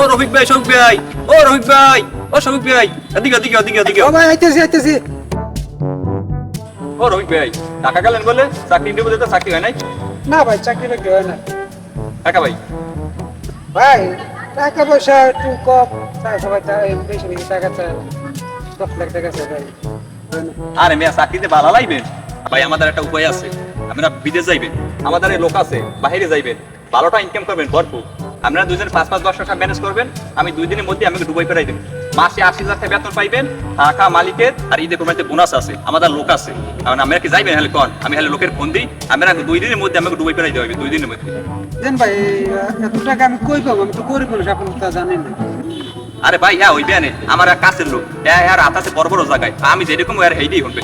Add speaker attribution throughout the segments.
Speaker 1: ও রফিক ভাই শফিক ভাই ও রফিক ভাই ও শফিক ভাই এদিকে এদিকে এদিকে এদিকে।
Speaker 2: ও ভাই আইতেছি আইতেছি।
Speaker 1: ও রফিক ভাই টাকা গেলেন বলে চাকরি ইন্টারভিউ দিতে চাকরি হয় নাই?
Speaker 2: না ভাই চাকরি বাকরি হয় না।
Speaker 1: টাকা ভাই?
Speaker 2: ভাই টাকা পয়সা একটু কম। চাই সবাই বেশি বেশি টাকা চায়। দশ লাখ টাকা চাই ভাই।
Speaker 1: আরে মেয়া চাকরিতে ভালো ভাই আমাদের একটা উপায় আছে। আপনারা বিদেশ যাইবেন আমাদের লোক আছে বাইরে যাইবেন। ভালোটা ইনকাম করবেন ভরপুর। আপনারা দুজন পাঁচ পাঁচ দশ টাকা ম্যানেজ করবেন। আমি দুই দিনের মধ্যে আমাকে দুবাই ফেরাই দেবেন মাসে আশি হাজার টাকা বেতন পাইবেন টাকা মালিকের আর ঈদের কোরবানিতে বোনাস আছে আমাদের লোক আছে। কারণ আমরা কি যাইবেন হলে কন? আমি হলে লোকের ফোন দিই আমরা দুই দিনের মধ্যে আমাকে দুবাই ফেরাই দেওয়া হবে দুই দিনের মধ্যে।
Speaker 2: দেন ভাই এত টাকা আমি কই পাবো? আমি তো গরিব মানুষ আপনি তা জানেন না।
Speaker 1: আরে ভাই হ্যাঁ ওই বেনে আমার এক কাছের লোক। হ্যাঁ হ্যাঁ রাত আছে বড় বড় জায়গায়। আমি যেরকম আর হেইডেই শুনবে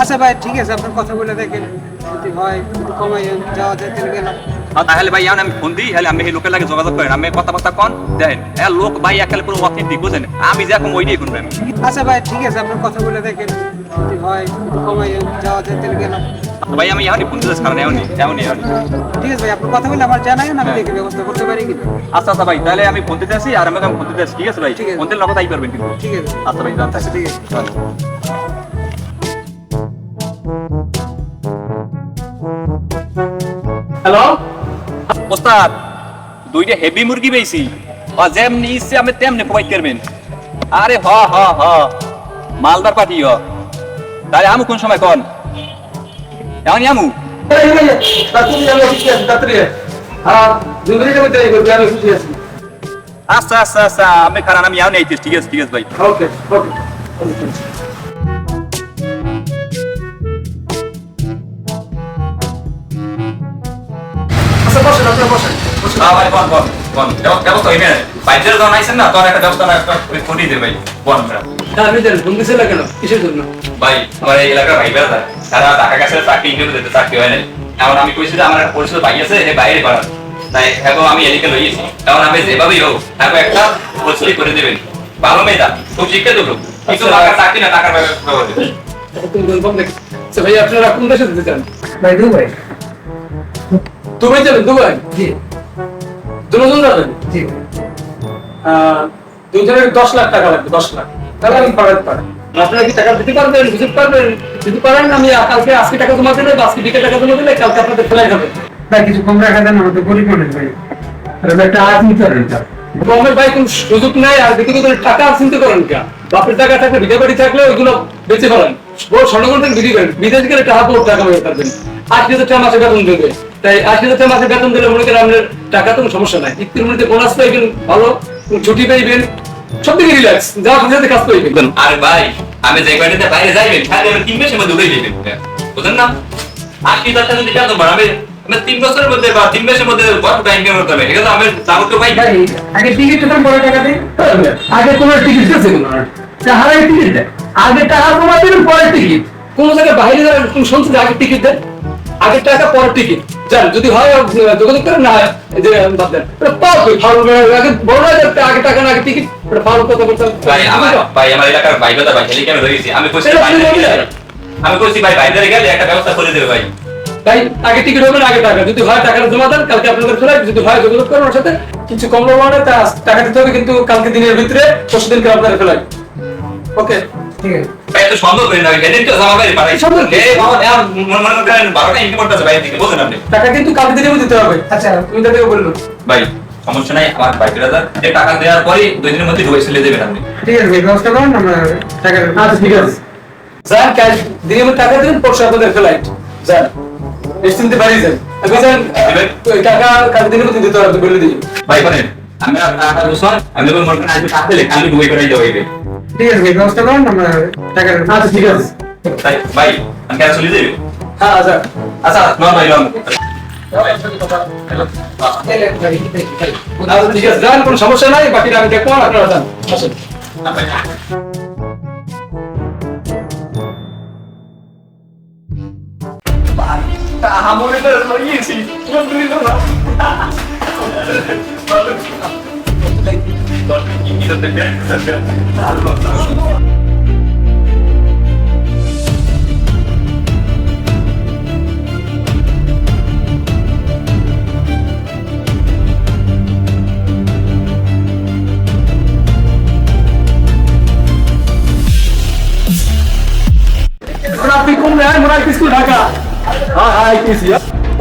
Speaker 2: আচ্ছা ভাই ঠিক আছে আপনার কথা বলে দেখেন। যদি হয় কমাই যাওয়া যায় তাহলে গেলাম।
Speaker 1: আর তাহলে ভাই এখন আমি ফোন দিই হলে আমি এই লোকের লাগে যোগাযোগ করেন। আমি কথা বার্তা কন দেখেন হ্যাঁ লোক ভাই একালে পুরো অথেন্টিক বুঝেন আমি যেরকম ওইটাই শুনবেন
Speaker 2: আচ্ছা ভাই ঠিক আছে আপনার কথা বলে দেখেন। হয় কমাই যাওয়া যায় তাহলে গেলাম।
Speaker 1: ভাই আমি এখনই ফোন দিতেছি কারণ এখনই এখনই
Speaker 2: ঠিক আছে ভাই আপনার কথা বলে আমার আমি দেখে ব্যবস্থা করতে পারি কিনা
Speaker 1: আচ্ছা আচ্ছা ভাই তাহলে আমি ফোন দিতে আসি আর আমাকে আমি ফোন দিতে আসি ঠিক আছে ভাই। ফোন দিলে নগদ আই পারবেন কিন্তু।
Speaker 2: ঠিক আছে।
Speaker 1: আচ্ছা ভাই জানতে
Speaker 2: আচ্ছা ঠিক আছে।
Speaker 3: হ্যালো?
Speaker 1: ওস্তাদ, দুইটা হেভি মুরগি পেয়েছি যেমনি ইচ্ছে, আমি তেমনি প্রোভাইড করবেন আরে হ হ হ। মালদার পাঠি হ। তাহলে আমু কোন সময় কন? এমনই আমু? আচ্ছা আচ্ছা আচ্ছা। আমি খারাপ, আমি এমন ঠিক আছে ঠিক আছে ভাই।
Speaker 3: ওকে ওকে আপনি বসেন
Speaker 1: হ্যাঁ ভাই বল বল বল ব্যবস্থা হইবে বাইরে যখন আইছেন না তখন একটা ব্যবস্থা না একটা করিয়ে দে ভাই বল আমরা
Speaker 3: হ্যাঁ আমি জানি কেন? কিসের জন্য?
Speaker 1: ভাই আমার এই এলাকার ভাই বেড়া তারা টাকা কাছে চাকরি ইন্টারভিউ দিতে চাকরি হয় না এখন আমি কইছি যে আমার একটা পরিচিত ভাই আছে এ বাইরে করার তাই এখন আমি এদিকে লইয়েছি এখন আমি যেভাবেই হোক এখন একটা পরিচিতি করে দেবেন। ভালো মেয়েটা খুব শিক্ষিত লোক। কিন্তু টাকা চাকরি না টাকার ব্যবহার দেবে
Speaker 3: আচ্ছা ভাই আপনারা কোন দেশে যেতে চান?
Speaker 2: ভাই দুবাই।
Speaker 3: দুবাই যাবেন দুবাই?
Speaker 2: জি।
Speaker 3: দুজন যাবেন
Speaker 2: জি।
Speaker 3: দুজনের দশ লাখ টাকা লাগবে দশ লাখ। তাহলে আমি পাঠাতে পারি। আপনারা কি টাকা দিতে পারবেন বুঝতে পারবেন? যদি পারেন আমি কালকে আজকে টাকা জমা দিলে বা আজকে বিকেল টাকা জমা দিলে কালকে আপনাদের ফেলাই যাবে
Speaker 2: ভাই কিছু কম রাখা দেন আমাদের গরিব মানুষ ভাই। একটা আজ নিতে পারেন
Speaker 3: গমের ভাই কোন সুযোগ নাই আর দিকে করে টাকা চিন্তা করেন কে বাপের টাকা থাকলে বাড়ি থাকলে ওইগুলো বেঁচে ফেলেন। বড় স্বর্ণগণ থেকে বিক্রি করেন। বিদেশ গেলে টাকা টাকা বেড়ে পারবেন আশি হাজার টাকা মাসে বেতন দেবে। তাই আশি হাজার টাকা মাসে বেতন দিলে মনে করেন আপনার টাকা তো সমস্যা নাই। ইত্তির মধ্যে বোনাস পাইবেন ভালো ছুটি পাইবেন সব থেকে রিল্যাক্স যা খুশি কাজ পাইবেন
Speaker 1: আরে ভাই আমি যে কয়টাতে বাইরে যাইবেন খালি আমি তিন মাসের মধ্যে উড়ে যাবেন বুঝলেন না? আশি হাজার টাকা যদি বেতন বাড়াবে? আমি তিন বছরের মধ্যে বা তিন মাসের মধ্যে কত টাইম কেমন করতে হবে ঠিক আছে আমি যাব তো ভাই
Speaker 2: আগে টিকিট তো বড় টাকা দেয়
Speaker 3: আগে কোনো? টিকিট দিয়েছে
Speaker 2: হারাই টিকিট দেয়। আগে টাকা দিলেন পরে টিকিট
Speaker 3: কোন জায়গায় বাইরে যাওয়ার কোন শুনছি যে আগে টিকিট দেন? আগে টাকা পরে টিকিট যান যদি হয় যোগাযোগ করেন না হয় যে এটা পাও কই ফাউল আগে বড় না যে আগে টাকা না আগে টিকিট এটা ফাউল কথা বলতে
Speaker 1: ভাই আমার ভাই আমার এলাকার ভাই দাদা ভাই হেলিকে আমি ধরেছি আমি কইছি ভাই আমি কইছি ভাই বাইরে গেলে একটা ব্যবস্থা করে দেবে ভাই।
Speaker 3: তাই আগে টিকিট হবে না আগে টাকা। যদি হয় টাকা জমা দেন কালকে আপনাদের ফেলাই যদি হয় যোগাযোগ করেন ওর সাথে। কিছু কম তা টাকা দিতে হবে কিন্তু কালকে দিনের ভিতরে পরশু দিনকে আপনাদের ফেলাই ওকে টাকা কিন্তু কালকে দিতে হবে।
Speaker 2: আচ্ছা
Speaker 3: তুমি তাদেরকে বলল।
Speaker 1: ভাই সমস্যা নাই আমার ভাই দাদা যে টাকা দেওয়ার পরে দুই দিনের মধ্যে ঢুকে চলে দেবেন আপনি।
Speaker 2: ঠিক আছে ব্যবস্থা করেন আমরা টাকা
Speaker 3: আচ্ছা ঠিক আছে। দিনে মধ্যে টাকা দিন পরশু আপনাদের ফ্লাইট যান নিশ্চিন্তে বাড়ি যান। আপনি যান টাকা কাল দিনের মধ্যে দিতে হবে বলে দিই
Speaker 1: ভাই বলেন আমি টাকা বুঝছেন আমি মনে করেন আজকে টাকা দিলে কালি ঢুকে করে হইবে
Speaker 2: ঠিক আছে ভাই ব্যবস্থা করেন আমরা টাকা
Speaker 3: আচ্ছা ঠিক আছে।
Speaker 1: তাই ভাই আমি কেন চলে যাবে?
Speaker 3: হ্যাঁ আচ্ছা।
Speaker 1: আচ্ছা নন ভাই নন
Speaker 3: আচ্ছা ঠিক আছে যান কোনো সমস্যা নাই বাকিটা আমি দেখব আপনারা যান আসেন।
Speaker 1: করে লইয়েছি
Speaker 3: দশ মিনিট
Speaker 4: ইঞ্জিনের থেকে ট্রাফিক কম নেয় মনে হয় কিছু ঢাকা হ্যাঁ হ্যাঁ কিছু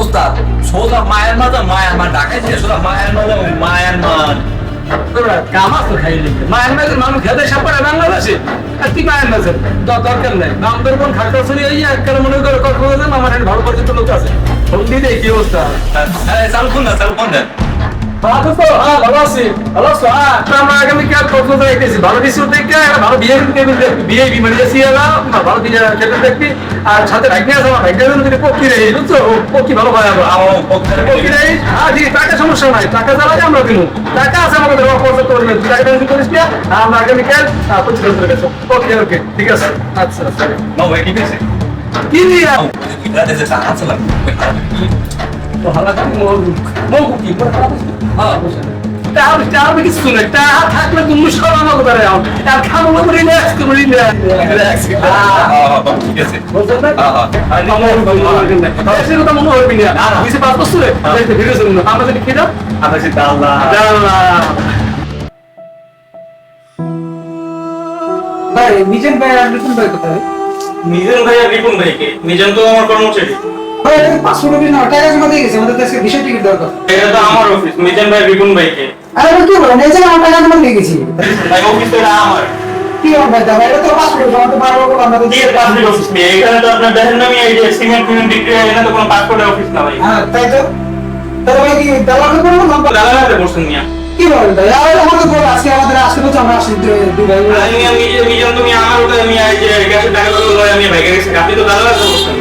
Speaker 4: ওস্তাদ, সোজা মায়ানমার তো মায়ানমার ঢাকায় মায়ানমার মায়ানমার।
Speaker 3: তোরা কামা তো খাই লিখে মায়ের মাঝে মানুষ খেতে সাপড়ে বাংলাদেশে। আর তুই মায়ের মাঝে দ- দরকার নাই। নাম তোর কোন খাটা চুরি এই একবার মনে করে কক্ষ আমার ভালো পরিচিত লোক আছে। ফোন দিয়ে কি অবস্থা?
Speaker 4: হ্যাঁ চালু না চালু না
Speaker 3: আর সাথে ভাইকে আছে আমার ভাইকে জন্য যদি পক্ষী রে বুঝছ ভালো হয়
Speaker 4: পক্ষে
Speaker 3: পক্ষী রে হ্যাঁ ঠিক টাকা সমস্যা নাই টাকা চালালে আমরা কিনু টাকা আছে আমাদের দেওয়া খরচ তুই টাকা টেনশন করিস না আর আমরা আগামী পঁচিশ গেছো ওকে ওকে ঠিক আছে আচ্ছা আচ্ছা
Speaker 4: ঠিক এটা দেশে টাকা ছিলাম
Speaker 3: তো হালাকা মোর মোর কি তাও তাও কিছু শুনে তা থাকলে তুমি সব আমার কথা রে আর খাব না রিল্যাক্স করে রিল্যাক্স
Speaker 4: ঠিক আছে।
Speaker 3: বুঝছেন না। আর আমার হবে না এসে কথা মনে হবে না বুঝতে পারছ তো রে ভিডিও শুনুন আমরা যদি খেলাম
Speaker 4: আমরা সেটা আল্লাহ
Speaker 3: জানা
Speaker 2: ভাই নিজের ভাই আর নতুন ভাই কোথায়?
Speaker 5: মিজান ভাই আর রিপন ভাইকে। মিজান তো আমার কর্মচারী।
Speaker 2: ভাই পাঁচশো রুপি না টাকা জমা দিয়ে গেছে আমাদের তো আজকে বিষয় টিকিট দরকার।
Speaker 5: এটা তো আমার অফিস মিজান ভাই রিপন ভাইকে।
Speaker 2: আরে ভাই কি বলেন এই যে আমার টাকা জমা দিয়ে গেছি।
Speaker 5: ভাই অফিস তো আমার।
Speaker 2: কি হবে ভাই দাদা এটা তো পাঁচশো রুপি আমাদের বারো বছর আমরা তো
Speaker 5: এর পাবলিক অফিস নেই এখানে তো আপনার দেখেন না আমি এই যে সিমেন্ট ফিমেন্ট বিক্রি হয় এখানে তো কোনো পাসপোর্টের অফিস না ভাই।
Speaker 2: হ্যাঁ তাই তো। তাহলে ভাই কি দালাল করব না
Speaker 5: দাদা হাতে বসছেন মিয়া।
Speaker 2: কি বলেন ভাই আর আমাদের বল আজকে আমাদের আসতে বলছে আমরা আসি দুই ভাই।
Speaker 5: আমি আমি মিজান তুমি আমার ওটা আমি এই যে গ্যাসের টাকা গুলো লয় আমি ভাইকে গেছি আপনি তো দাদা হাতে বসছেন